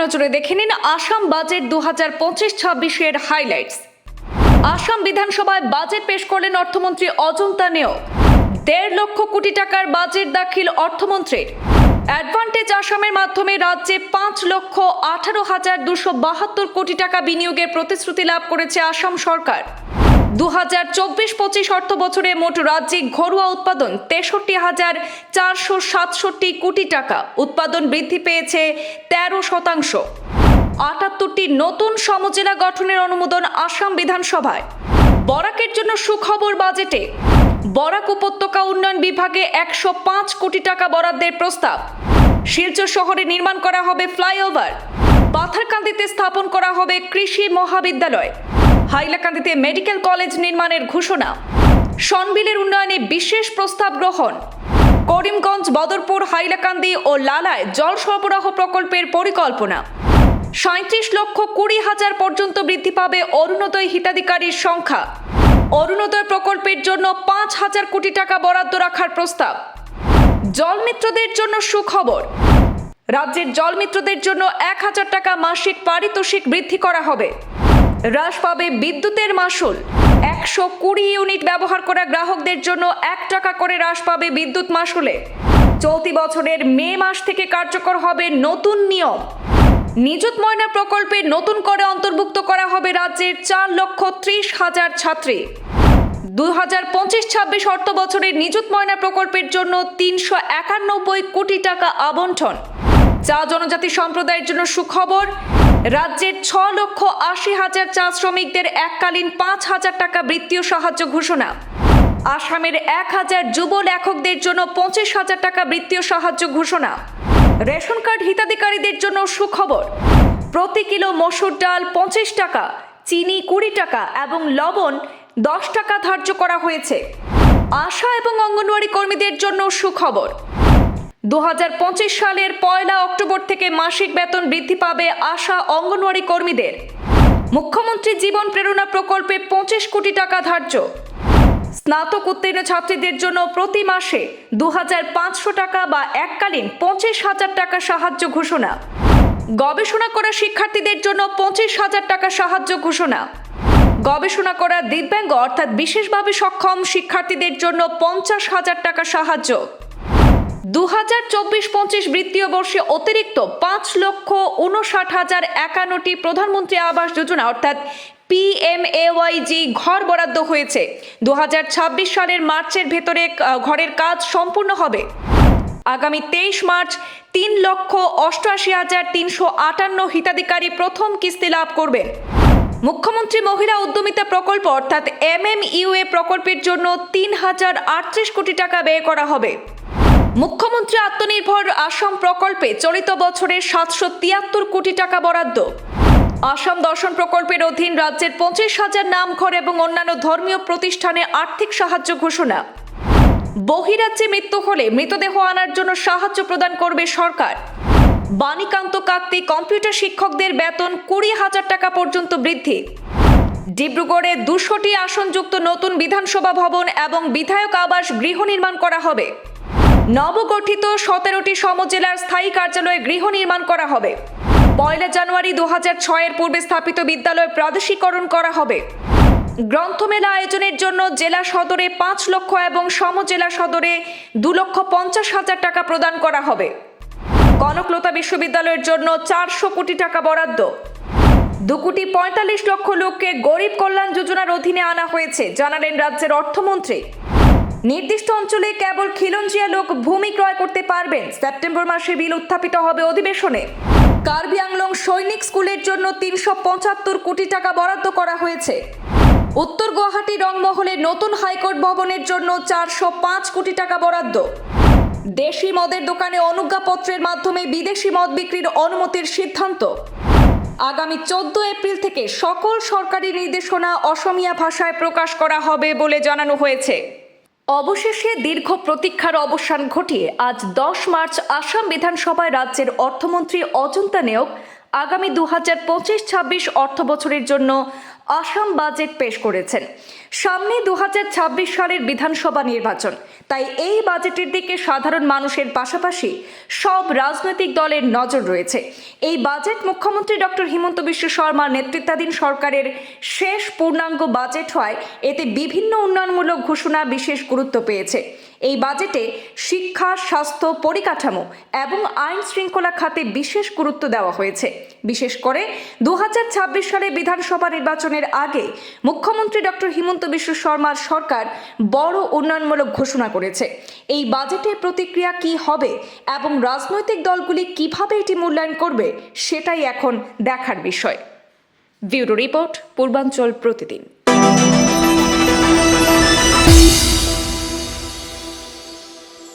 নজরে দেখে নিন আসাম বাজেট দু হাজার পঁচিশ ছাব্বিশের হাইলাইটস আসাম বিধানসভায় বাজেট পেশ করলেন অর্থমন্ত্রী অজন্তা নেও। দেড় লক্ষ কোটি টাকার বাজেট দাখিল অর্থমন্ত্রীর। অ্যাডভান্টেজ আসামের মাধ্যমে রাজ্যে পাঁচ লক্ষ আঠারো হাজার দুশো বাহাত্তর কোটি টাকা বিনিয়োগের প্রতিশ্রুতি লাভ করেছে আসাম সরকার। দু হাজার চব্বিশ পঁচিশ অর্থ বছরে মোট রাজ্যিক ঘরোয়া উৎপাদন তেষট্টি হাজার চারশো সাতষট্টি কোটি টাকা। উৎপাদন বৃদ্ধি পেয়েছে তেরো শতাংশ। আটাত্তরটি নতুন সমজেলা গঠনের অনুমোদন আসাম বিধানসভায়। বরাকের জন্য সুখবর বাজেটে। বরাক উপত্যকা উন্নয়ন বিভাগে একশো পাঁচ কোটি টাকা বরাদ্দের প্রস্তাব। শিলচর শহরে নির্মাণ করা হবে ফ্লাইওভার। পাথারকান্দিতে স্থাপন করা হবে কৃষি মহাবিদ্যালয়। হাইলাকান্দিতে মেডিকেল কলেজ নির্মাণের ঘোষণা। সনবিলের উন্নয়নে বিশেষ প্রস্তাব গ্রহণ। করিমগঞ্জ, বদরপুর, হাইলাকান্দি ও লালায় জল সরবরাহ প্রকল্পের পরিকল্পনা। সাঁত্রিশ লক্ষ কুড়ি হাজার পর্যন্ত বৃদ্ধি পাবে অরুণোদয় হিতাধিকারীর সংখ্যা। অরুণোদয় প্রকল্পের জন্য পাঁচ হাজার কোটি টাকা বরাদ্দ রাখার প্রস্তাব। জলমিত্রদের জন্য সুখবর। রাজ্যের জলমিত্রদের জন্য এক হাজার টাকা মাসিক পারিতোষিক বৃদ্ধি করা হবে। হ্রাস পাবে বিদ্যুতের মাসুল। একশো কুড়ি ইউনিট ব্যবহার করা গ্রাহকদের জন্য এক টাকা করে হ্রাস পাবে বিদ্যুৎ মাসুলে। চলতি বছরের মে মাস থেকে কার্যকর হবে নতুন নিয়ম। নিযুত ময়না প্রকল্পে নতুন করে অন্তর্ভুক্ত করা হবে রাজ্যের চার লক্ষ ত্রিশ হাজার ছাত্রী। দু হাজার পঁচিশ ছাব্বিশ অর্থ বছরের নিযুত ময়না প্রকল্পের জন্য তিনশো একানব্বই কোটি টাকা আবন্টন চা জনজাতি সম্প্রদায়ের জন্য সুখবর রাজ্যের ছ লক্ষ আশি হাজার চা শ্রমিকদের এককালীন পাঁচ হাজার টাকা বৃত্তীয় সাহায্য ঘোষণা। আসামের এক হাজার যুব লেখকদের জন্য পঁচিশ হাজার টাকা বৃত্তীয় সাহায্য ঘোষণা। রেশন কার্ড হিতাধিকারীদের জন্য সুখবর। প্রতি কিলো মসুর ডাল পঁচিশ টাকা, চিনি কুড়ি টাকা এবং লবণ দশ টাকা ধার্য করা হয়েছে। আশা এবং অঙ্গনওয়াড়ি কর্মীদের জন্য সুখবর। দু হাজার পঁচিশ সালের পয়লা অক্টোবর থেকে মাসিক বেতন বৃদ্ধি পাবে আশা অঙ্গনওয়াড়ি কর্মীদের। মুখ্যমন্ত্রী জীবন প্রেরণা প্রকল্পে পঁচিশ কোটি টাকা ধার্য। স্নাতক উত্তীর্ণ ছাত্রীদের জন্য প্রতি মাসে দু হাজার পাঁচশো টাকা বা এককালীন পঁচিশ হাজার টাকা সাহায্য ঘোষণা। গবেষণা করা শিক্ষার্থীদের জন্য পঁচিশ হাজার টাকা সাহায্য ঘোষণা। গবেষণা করা দিব্যাঙ্গ অর্থাৎ বিশেষভাবে সক্ষম শিক্ষার্থীদের জন্য পঞ্চাশ হাজার টাকা সাহায্য। দু হাজার চব্বিশ পঁচিশ বৃত্তীয় বর্ষে অতিরিক্ত পাঁচ লক্ষ উনষাট হাজার একান্নটি প্রধানমন্ত্রী আবাস যোজনা, অর্থাৎ পিএমএওয়াইজি ঘর বরাদ্দ হয়েছে। দু হাজার ছাব্বিশ সালের মার্চের ভেতরে ঘরের কাজ সম্পূর্ণ হবে। আগামী তেইশ মার্চ, তিন লক্ষ অষ্টআশি হাজার তিনশো আটান্ন হিতাধিকারী প্রথম কিস্তি লাভ করবেন। মুখ্যমন্ত্রী মহিলা উদ্যমিতা প্রকল্প, অর্থাৎ এমএমইউএ প্রকল্পের জন্য তিন হাজার আটত্রিশ কোটি টাকা ব্যয় করা হবে। মুখ্যমন্ত্রী আত্মনির্ভর আসাম প্রকল্পে চলিত বছরের সাতশো তিয়াত্তর কোটি টাকা বরাদ্দ। আসাম দর্শন প্রকল্পের অধীন রাজ্যের পঁচিশ হাজার নামঘর এবং অন্যান্য ধর্মীয় প্রতিষ্ঠানে আর্থিক সাহায্য ঘোষণা। বহিরাজ্যে মৃত্যু হলে মৃতদেহ আনার জন্য সাহায্য প্রদান করবে সরকার। বাণীকান্ত কাকতি কম্পিউটার শিক্ষকদের বেতন কুড়ি হাজার টাকা পর্যন্ত বৃদ্ধি। ডিব্রুগড়ে দুশোটি আসনযুক্ত নতুন বিধানসভা ভবন এবং বিধায়ক আবাস গৃহ নির্মাণ করা হবে। নবগঠিত সতেরোটি সমজেলার স্থায়ী কার্যালয়ে গৃহ নির্মাণ করা হবে। পয়লা জানুয়ারি দু হাজার ছয়ের পূর্বে স্থাপিত বিদ্যালয় প্রাদেশিকরণ করা হবে। গ্রন্থমেলা আয়োজনের জন্য জেলা সদরে পাঁচ লক্ষ এবং সমজেলা সদরে দু লক্ষ পঞ্চাশ হাজার টাকা প্রদান করা হবে। কনকলতা বিশ্ববিদ্যালয়ের জন্য চারশো কোটি টাকা বরাদ্দ। দু কোটি পঁয়তাল্লিশ লক্ষ লোককে গরিব কল্যাণ যোজনার অধীনে আনা হয়েছে, জানালেন রাজ্যের অর্থমন্ত্রী। নির্দিষ্ট অঞ্চলে কেবল খিলঞ্জিয়া লোক ভূমি ক্রয় করতে পারবেন। সেপ্টেম্বর মাসে বিল উত্থাপিত হবে অধিবেশনে। কার্বি আংলং সৈনিক স্কুলের জন্য তিনশো পঁচাত্তর কোটি টাকা বরাদ্দ করা হয়েছে। উত্তর গুয়াহাটি রংমহলে নতুন হাইকোর্ট ভবনের জন্য চারশো পাঁচ কোটি টাকা বরাদ্দ। দেশি মদের দোকানে অনুজ্ঞাপত্রের মাধ্যমে বিদেশি মদ বিক্রির অনুমতির সিদ্ধান্ত। আগামী চোদ্দ এপ্রিল থেকে সকল সরকারি নির্দেশনা অসমীয়া ভাষায় প্রকাশ করা হবে বলে জানানো হয়েছে। অবশেষে দীর্ঘ প্রতীক্ষার অবসান ঘটিয়ে আজ দশ মার্চ আসাম বিধানসভায় রাজ্যের অর্থমন্ত্রী অজন্তা নেওগ আগামী দু হাজার পঁচিশ ছাব্বিশ অর্থ বছরের জন্য আসাম বাজেট পেশ করেছেন। সামনে দু হাজার ছাব্বিশ সালের বিধানসভা নির্বাচন। তাই এই বাজেটের দিকে সাধারণ মানুষের পাশাপাশি সব রাজনৈতিক দলের নজর রয়েছে। এই বাজেট মুখ্যমন্ত্রী ডক্টর হিমন্ত বিশ্ব শর্মার নেতৃত্বাধীন সরকারের শেষ পূর্ণাঙ্গ বাজেট হয়। এতে বিভিন্ন উন্নয়নমূলক ঘোষণা বিশেষ গুরুত্ব পেয়েছে। এই বাজেটে শিক্ষা, স্বাস্থ্য, পরিকাঠামো এবং আইন শৃঙ্খলা খাতে বিশেষ গুরুত্ব দেওয়া হয়েছে। বিশেষ করে দু হাজার ছাব্বিশ সালে বিধানসভা নির্বাচনের আগে মুখ্যমন্ত্রী ডক্টর হিমন্ত বিশ্ব শর্মার সরকার বড় উন্নয়নমূলক ঘোষণা করেছে। এই বাজেটের প্রতিক্রিয়া কি হবে এবং রাজনৈতিক দলগুলি কীভাবে এটি মূল্যায়ন করবে, সেটাই এখন দেখার বিষয়। ব্যুরো রিপোর্ট, পূর্বাঞ্চল প্রতিদিন।